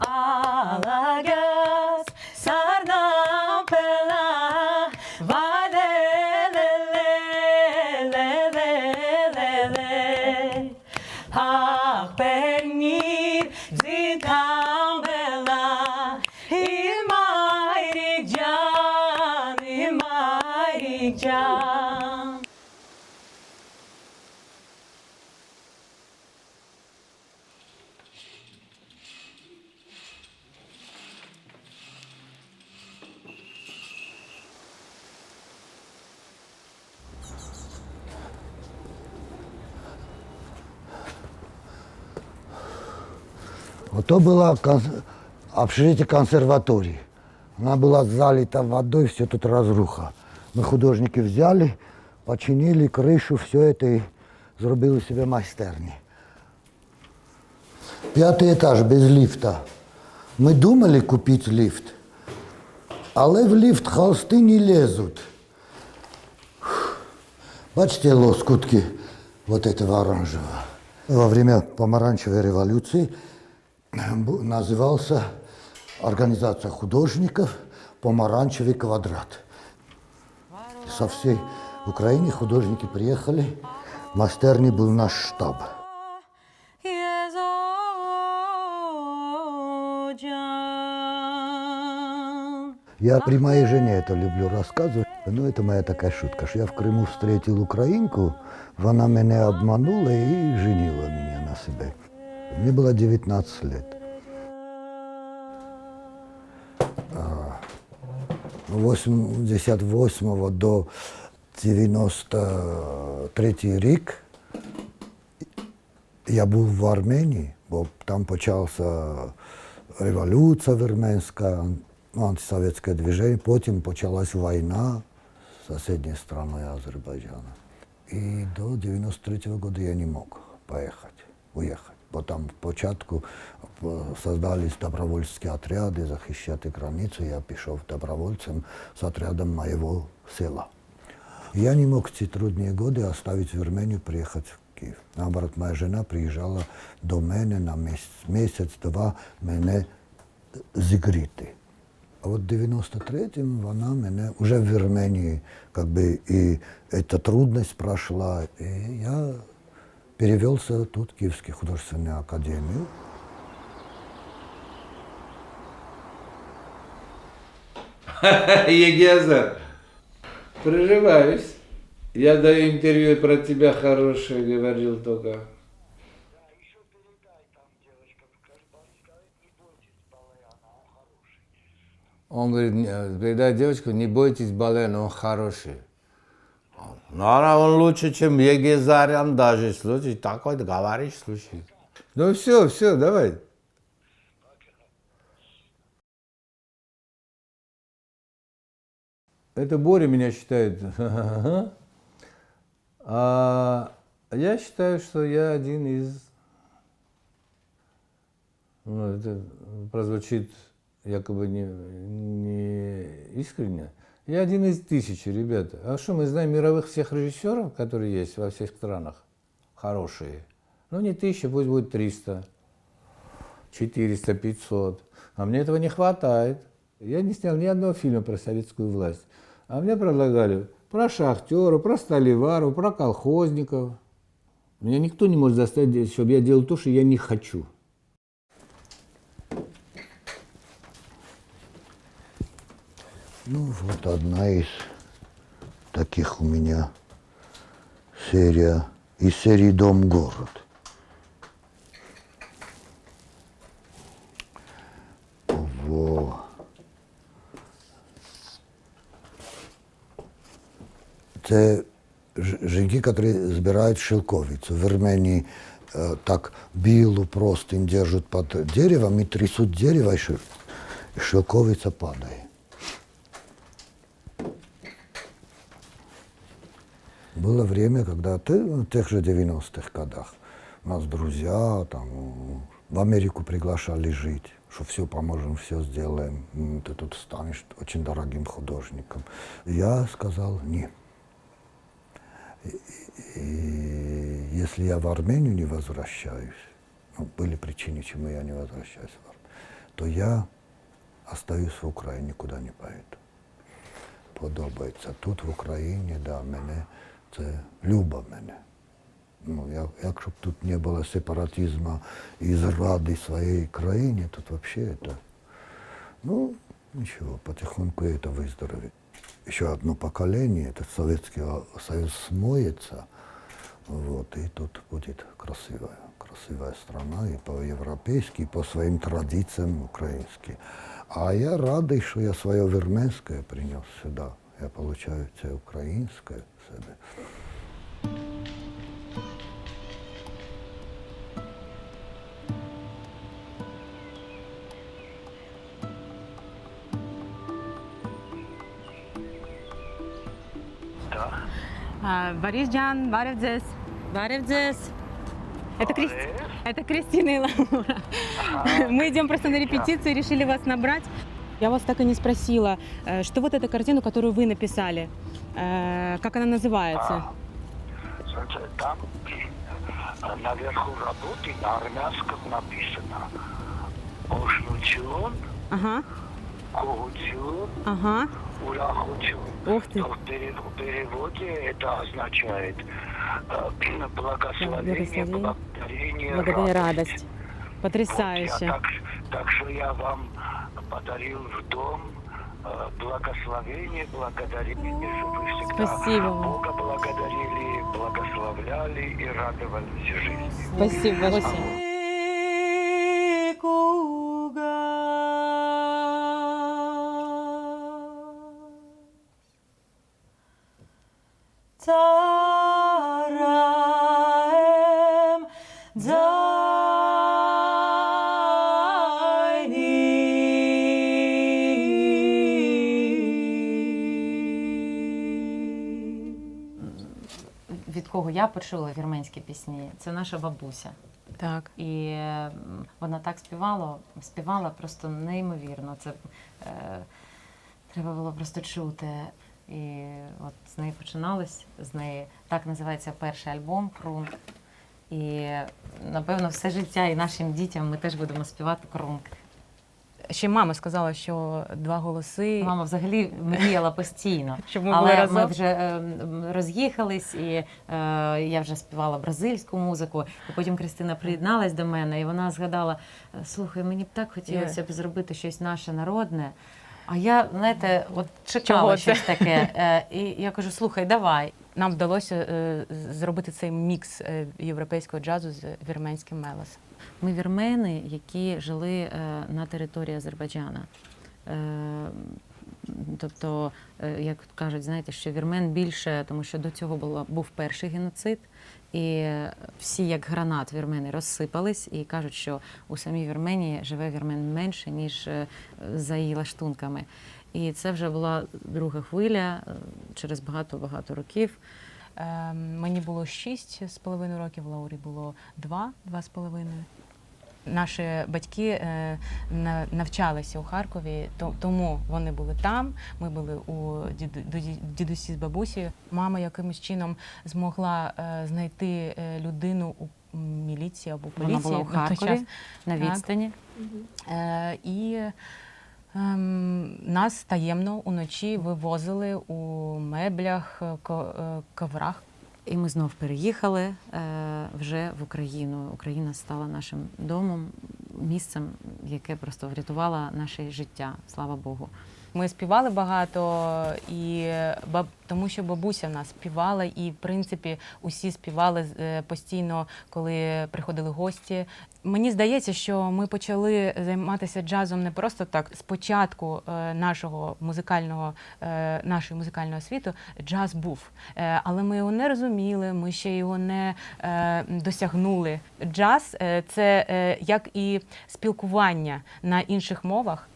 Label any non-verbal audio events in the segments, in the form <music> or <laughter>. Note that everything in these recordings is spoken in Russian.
Ah. Вот то было кон- общежитие консерватории. Она была залита водой, все тут разруха. Мы художники взяли, починили крышу, все это и зробили себе майстерні. П'ятий етаж без ліфта. Ми думали купити ліфт, але в ліфт холсти не лезуть. Бачите лоскутки вот этого оранжевого? Во время помаранчевой революции бу- назывался Организация художников «Помаранчевый квадрат». Со всей Украины художники приехали. В Мастерне был наш штаб. Я при моей жене это люблю рассказывать. Ну, это моя такая шутка, что я в Крыму встретил украинку, она меня обманула и женила меня на себе. Мне было 19 лет. А, 88 до 93 рік я був в Арменії, бо там почалася революція вірменська, ну, антисоветське движення, потім почалась війна з сусідньою страною Азербайджану. І до 93-го року я не мог поїхати, уїхати. Бо там спочатку е, создались добровольські отряди захищати границю. Я пішов добровольцем з отрядом моєго села. Я не мог в ці трудні годы оставить Вірменію, приїхати в Київ. Наоборот, моя жена приїжджала до мене на місяць, місяць-два мене зігріти. А от в 93-му вона мене вже в Вірменії, как бы, і ця трудність пройшла. І я перевелся тут, в Київську художественную академію. Егезер, <laughs> приживаюсь. Я даю интервью про тебя хорошее, говорил только. Он говорит, «Не- передай девочку, не бойтесь Балена, он хороший. Он лучше, чем Егезарян даже, слушай, такой говоришь, слушай. Ну все, все, давай. Это Боря меня считает. <laughs> А я считаю, что я один из... Ну, это прозвучит якобы не, не искренне. Я один из тысячи, ребята. А что, мы знаем мировых всех режиссеров, которые есть во всех странах, хорошие. Ну, не тысяча, пусть будет 300, 400, 500. А мне этого не хватает. Я не снял ни одного фильма про советскую власть. А мне предлагали про шахтеров, про столеваров, про колхозников. Меня никто не может заставить, чтобы я делал то, что я не хочу. Ну, вот одна из таких у меня серия, из серии «Дом-город». Во. Це ж- жінки, які збирають шелковицю. В Вірменії е, так білу простынь держать під деревом і трясуть дерево, і шел- і Было время, когда ты, ну, в тех же 90-х годах у нас друзья там ну, в Америку приглашали жить, что все поможем, все сделаем, М, ты тут станешь очень дорогим художником. Я сказал нет. И, и если я в Армению не возвращаюсь, ну, были причины, чему я не возвращаюсь в Армению, то я остаюсь в Україні, нікуди не поїду. Подобається. Тут в Україні, да, мене це любо мене. Ну, як, якщо б тут не було сепаратизму і зради своєї країни, тут взагалі це, ну, ничего, потихоньку это выздоровеет. Еще одно поколение, этот Советский Союз смоется, вот, и тут будет красивая, красивая страна и по-европейски, и по своим традициям украински. А я радий, що я своє вірменське принес сюди. Я получаю це українське в Себе. А, Борис Джан, Варев Дзес. Варев Дзес. Это, Кристи... Это Кристина и Лаура. Мы идем просто на репетицию, решили вас набрать. Я вас так и не спросила, э, что вот эта картина, которую вы написали, э, как она называется? Там наверху работы на армянском написано Ошнучун, Ага, Когучун, ага. Урахучун. Ух ты. В пере- в переводе это означает э, <clears throat> благословение, благодарение, Благодаря радость. радость. Вот Потрясающе. я так, так что я вам подарил в дом благословение, благодарение, чтобы всегда Спасибо. Бога благодарили, благословляли и радовались жизни. Спасибо большое. Цараем кого я почула вірменські пісні, це наша бабуся. Так. І вона так співала, співала просто неймовірно. Це е, треба було просто чути. І от з неї починалось, з неї так називається перший альбом Крунг. І напевно все життя і нашим дітям ми теж будемо співати Крунг. Ще мама сказала, що два голоси. Мама взагалі мріяла постійно. <laughs> Щоб ми були Але разом. ми вже е, роз'їхались, і е, я вже співала бразильську музику. І потім Кристина приєдналась до мене, і вона згадала: «Е, слухай, мені б так хотілося б зробити щось наше народне. А я, знаєте, от чекала Чого це? щось таке. Е, І я кажу: слухай, давай. Нам вдалося е, зробити цей мікс е, європейського джазу з вірменським мелосом. Ми вірмени, які жили е, на території Азербайджана. Тобто, як кажуть, знаєте, що вірмен більше, тому що до цього було, був перший геноцид, і всі, як гранат, вірмени розсипались і кажуть, що у самій Вірменії живе вірмен менше, ніж за її лаштунками. І це вже була друга хвиля е, через багато-багато років. Е, Мені було шість з половиною років, Лаурі було два, два з половиною. Наші батьки е, навчалися у Харкові, то- тому вони були там. Ми були у діду- дідусі з бабусею. Мама якимось чином змогла е, знайти людину у міліції або Вона поліції була у Харкові на Так. відстані. Е, і нас таємно уночі вивозили у меблях, е, е, коврах. І ми знов переїхали е, вже в Україну. Україна стала нашим домом, місцем, яке просто врятувало наше життя. Слава Богу. Ми співали багато, і баб, тому що бабуся в нас співала, і в принципі усі співали е, постійно, коли приходили гості. Мені здається, що ми почали займатися джазом не просто так. Спочатку е, нашого музикального е, нашої музикальної освіти джаз був, але ми його не розуміли, ми ще його не досягнули. Джаз це як і спілкування на інших мовах.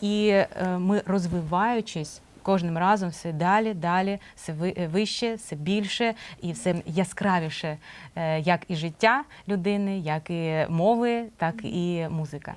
І е, ми розвиваючись кожним разом все далі, далі, все е, вище, все більше і все яскравіше, е, як і життя людини, як і мови, так і музика.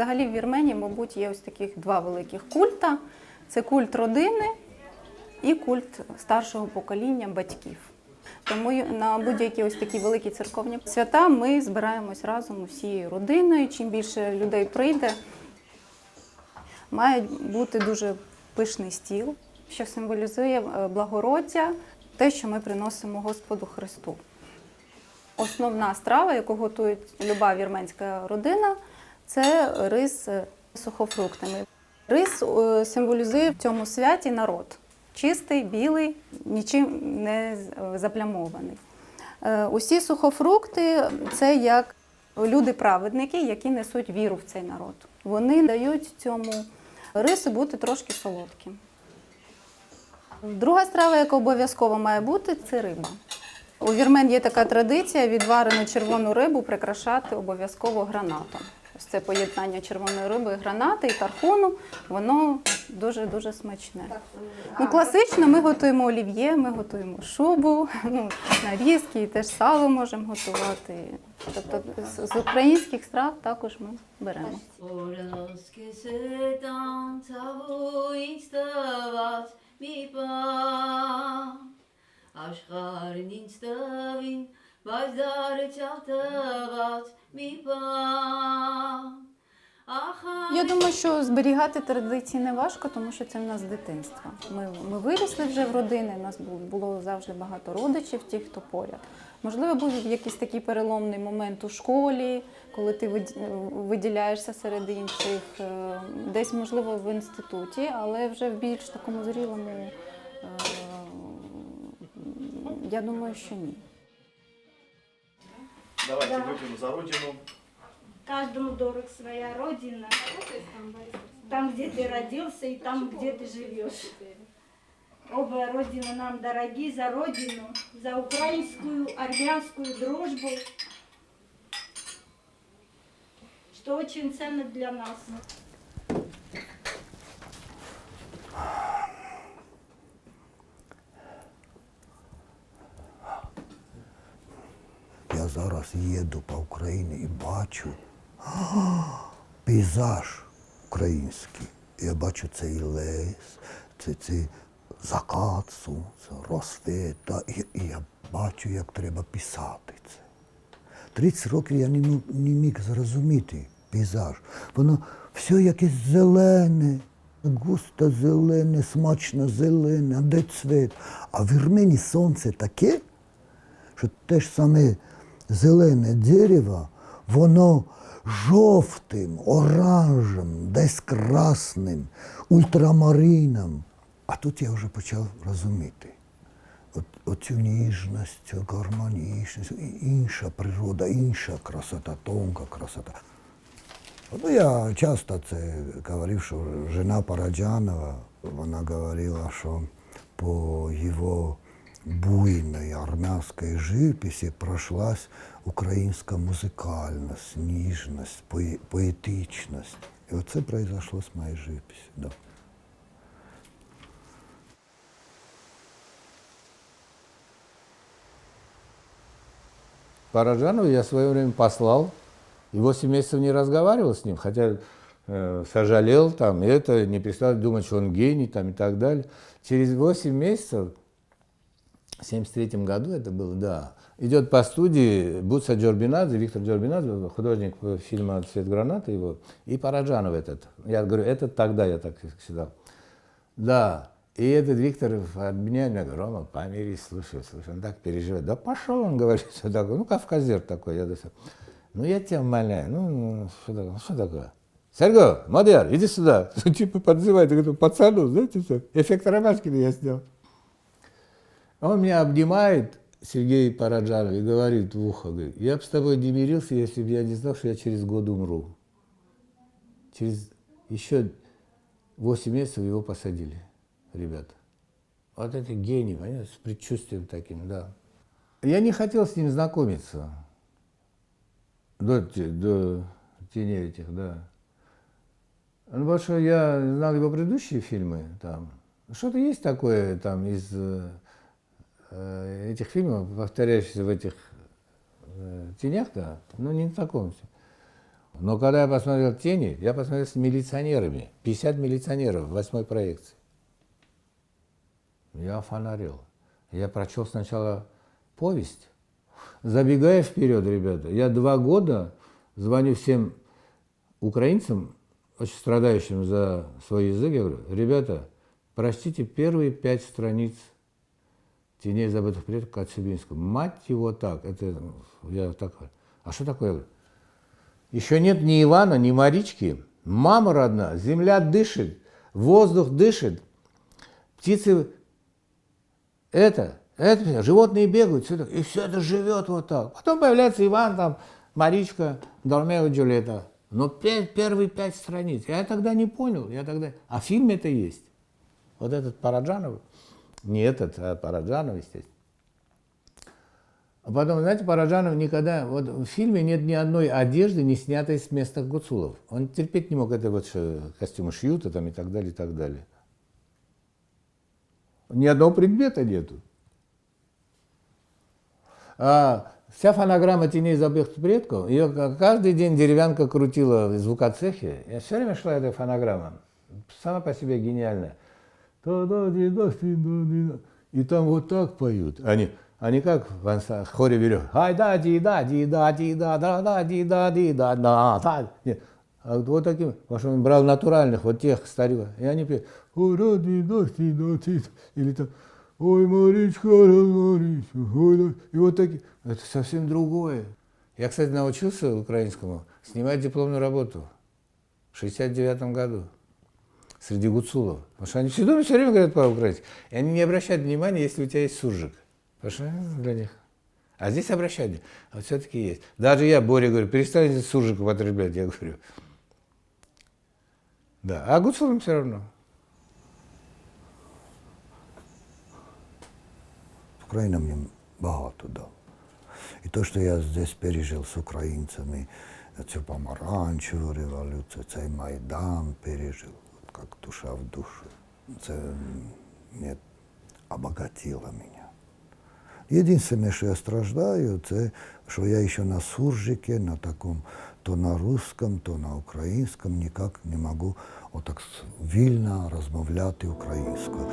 Взагалі в Вірменії, мабуть, є ось таких два великих культа: це культ родини і культ старшого покоління батьків. Тому на будь-які ось такі великі церковні свята ми збираємось разом усією родиною. Чим більше людей прийде, має бути дуже пишний стіл, що символізує е, благороддя, те, що ми приносимо Господу Христу. Основна страва, яку готує люба вірменська родина, це рис з сухофруктами. Рис е, символізує в цьому святі народ. Чистий, білий, нічим не заплямований. Е, Усі сухофрукти це як люди-праведники, які несуть віру в цей народ. Вони дають цьому рису бути трошки солодким. Друга страва, яка обов'язково має бути, це риба. У вірмен є така традиція відварену червону рибу прикрашати обов'язково гранатом. Ось це поєднання червоної риби, гранати і тархуну, воно дуже-дуже смачне. Ну, класично ми готуємо олів'є, ми готуємо шубу, <laughs> ну, нарізки, і теж сало можемо готувати. Тобто з, українських страв також ми беремо. Oraske setan tavo Я думаю, що зберігати традиції не важко, тому що це в нас з дитинства. Ми, ми виросли вже в родини, у нас було завжди багато родичів, ті, хто поряд. Можливо, був якийсь такий переломний момент у школі, коли ти виді- виділяєшся серед інших, е, десь, можливо, в інституті, але вже в більш такому зрілому, е, я думаю, що ні. Давайте выпьем за родину. Каждому дорог своя родина. Там, где ты родился и там, где ты живешь. Оба родины нам дороги за родину, за украинскую, армянскую дружбу, что очень ценно для нас. Я зараз їду по Україні і бачу <gasps> пейзаж український. Я бачу цей лес, цей, цей закат сонця, розсвіт. І, і я бачу, як треба писати це. 30 років я не міг, не міг зрозуміти пейзаж. Воно все якесь зелене, густо зелене, смачно зелене, а де цвіт. А в Вірмені сонце таке, що те ж саме зелене дерево, воно жовтим, оранжем, десь красним, ультрамарином. А тут я вже почав розуміти. От, оцю ніжність, цю гармонічність, і інша природа, інша красота, тонка красота. Ну, я часто це говорив, що жена Параджанова, вона говорила, що по його буйной армянской живописи прошлась українська музикальність, ніжність, поe- поетичність. І оце произошло з моєю живописью. Да. Параджанова я в свое время послал, и 8 месяцев не разговаривал с ним, хотя э, сожалел там, и это, не перестал думать, что он гений там и так далее. Через 8 месяцев, в 73 году это было, да, идет по студии Буца Джорбинадзе, Виктор Джорбинадзе, художник фильма «Цвет граната» его, и Параджанов этот. Я говорю, этот тогда, я так всегда. Да, и этот Виктор обменяет меня, говорит, Рома, помирись, слушай, слушай, он так переживает. Да пошел, он говорит, что такое, ну, кавказер такой. Я думаю, ну, я тебя умоляю, ну, ну, что такое, ну, что такое? Серго, Мадьяр, иди сюда. <laughs> Типа подзывает, говорит, пацану, знаете, что, эффект Ромашкина я снял. Он меня обнимает, Сергей Параджанов, и говорит в ухо, говорит, я бы с тобой не мирился, если бы я не знал, что я через год умру. Через еще 8 месяцев его посадили, ребята. Вот это гений, понимаешь, с предчувствием таким, да. Я не хотел с ним знакомиться до, до теней этих, да. Ну, потому что я знал его предыдущие фильмы, там. Что-то есть такое там из э, этих фильмов, повторяющихся в этих э, тенях, да, но не таком. Но когда я посмотрел «Тени», я посмотрел с милиционерами. 50 милиционеров в восьмой проекции. Я фонарил. Я прочел сначала повесть. Забегая вперед, ребята, я два года звоню всем украинцам, очень страдающим за свой язык, я говорю, ребята, прочтите первые пять страниц «Теней забытых предков» Коцюбинского. Мать его так, это я так, а что такое? Еще нет ни Ивана, ни Марички. Мама родна, земля дышит, воздух дышит, птицы это, это, животные бегают, все так, и все это живет вот так. Потом появляется Иван, там, Маричка, Дормео и Джульетта. Но пять, первые пять страниц. Я тогда не понял, я тогда... А в фильме это есть. Вот этот Параджанов, не этот, а Параджанов, естественно. А потом, знаете, Параджанов никогда... Вот в фильме нет ни одной одежды, не снятой с места гуцулов. Он терпеть не мог это вот что костюмы шьют там, и так далее, и так далее. Ни одного предмета нету. А вся фонограмма «Теней забытых предков», ее каждый день деревянка крутила в звукоцехе. Я все время шла эта фонограмма. Сама по себе гениальная. И там вот так поют. Они, они как в хоре берет. Ай да ди да ди да ди да да да ди да ди да да да. А вот таким, потому что он брал натуральных, вот тех стариков. И они пели. «Ура, ди, да, ди, да, ди, да». Или там Ой, Маричка, Маричка, ой, да». И вот такие. Это совсем другое. Я, кстати, научился украинскому снимать дипломную работу в 69 году среди гуцулов. Потому что они все дома все время говорят по-украински. И они не обращают внимания, если у тебя есть суржик. Потому что ну, для них. А здесь обращают. внимание. А вот все-таки есть. Даже я, Боря, говорю, перестаньте суржик употреблять. Я говорю. Да, а гуцулам все равно. Україна мені багато дала. І те, що я здесь пережив з українцями, цю помаранчеву революцію, цей Майдан пережив, от як душа в душу. Це мене обогатило мене. Єдине, що я страждаю, це що я ще на суржике, на такому, то на русском, то на українському ніяк не можу отак вільно розмовляти українською.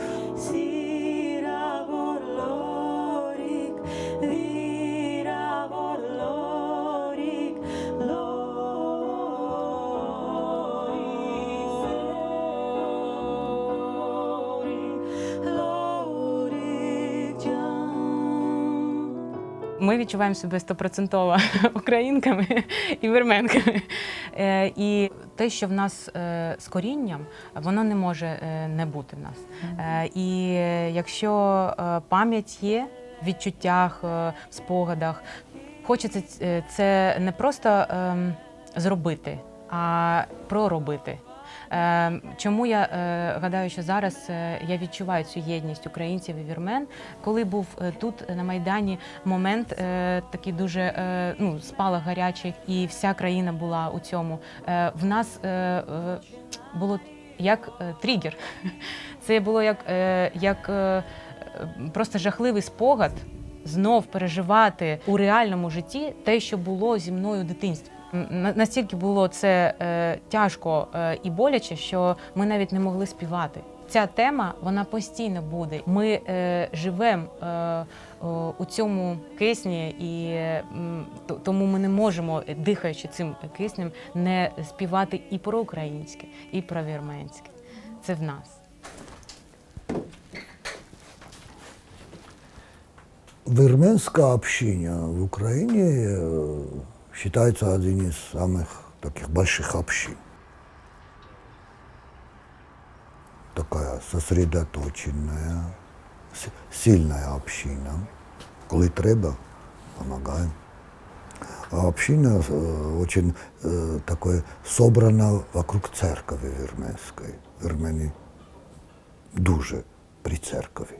Ми відчуваємо себе стопроцентово <laughs> українками і вірменками. Е, І те, що в нас е, з корінням, воно не може е, не бути в нас. І якщо пам'ять є в відчуттях, в спогадах, хочеться це не просто ем, зробити, а проробити. Е, Чому я е, гадаю, що зараз е, я відчуваю цю єдність українців і вірмен, коли був е, тут на майдані момент такий дуже ну спалах гарячий, і вся країна була у цьому. В нас було як тригер. <laughs> Це було як, як просто жахливий спогад знов переживати у реальному житті те, що було зі мною у дитинстві. Настільки було це е, тяжко е, і боляче, що ми навіть не могли співати. Ця тема вона постійно буде. Ми е, живемо е, у цьому кисні, і е, тому ми не можемо, е, дихаючи цим киснем, не співати і про українське, і про вірменське. Це в нас. Вірменська община в Україні е, считается один из самых таких больших общин. Такая сосредоточенная, с- сильная община. Коли треба, помогаем. А община э, очень э, такой собрана вокруг церкви вірменської. Вірмени дуже при церкові.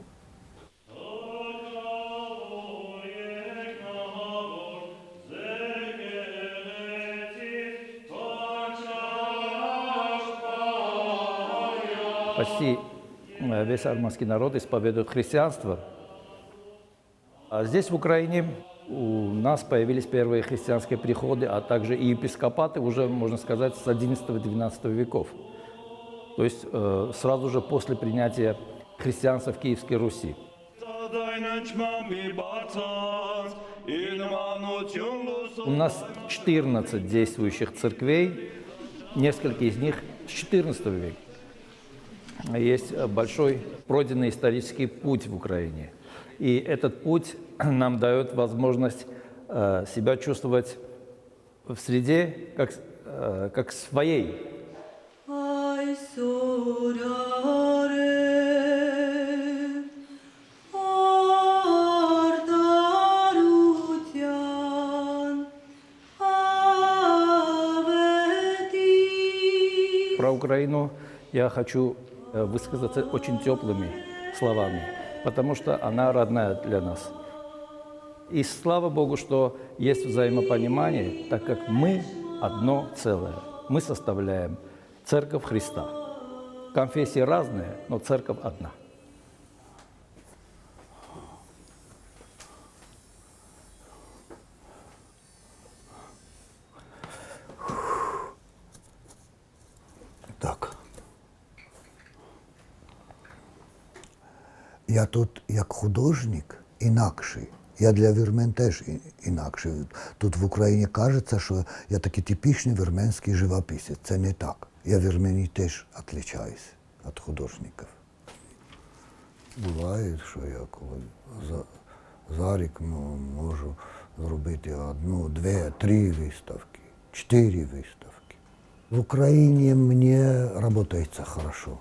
Почти э, весь армянский народ исповедует христианство. А здесь, в Украине, у нас появились первые христианские приходы, а также и епископаты уже, можно сказать, с 11-12 веков. То есть э, сразу же после принятия христианства в Киевской Руси. У нас 14 действующих церквей, несколько из них с 14 века. Есть э, большой пройденный исторический путь в Украине. И этот путь <clears throat> нам дает возможность э, себя чувствовать в среде как, э, как своей. Про Украину я хочу высказаться очень теплыми словами, потому что она родная для нас. И слава Богу, что есть взаимопонимание, так как мы одно целое. Мы составляем Церковь Христа. Конфессии разные, но Церковь одна. Я тут як художник інакший. Я для вірмен теж інакший. Тут в Україні кажеться, що я такий типічний вірменський живописець. Це не так. Я в Вірменії теж відрізняюсь від художників. Буває, що я коли за, за рік можу зробити одну, дві, три виставки, чотири виставки. В Україні мені працюється хорошо.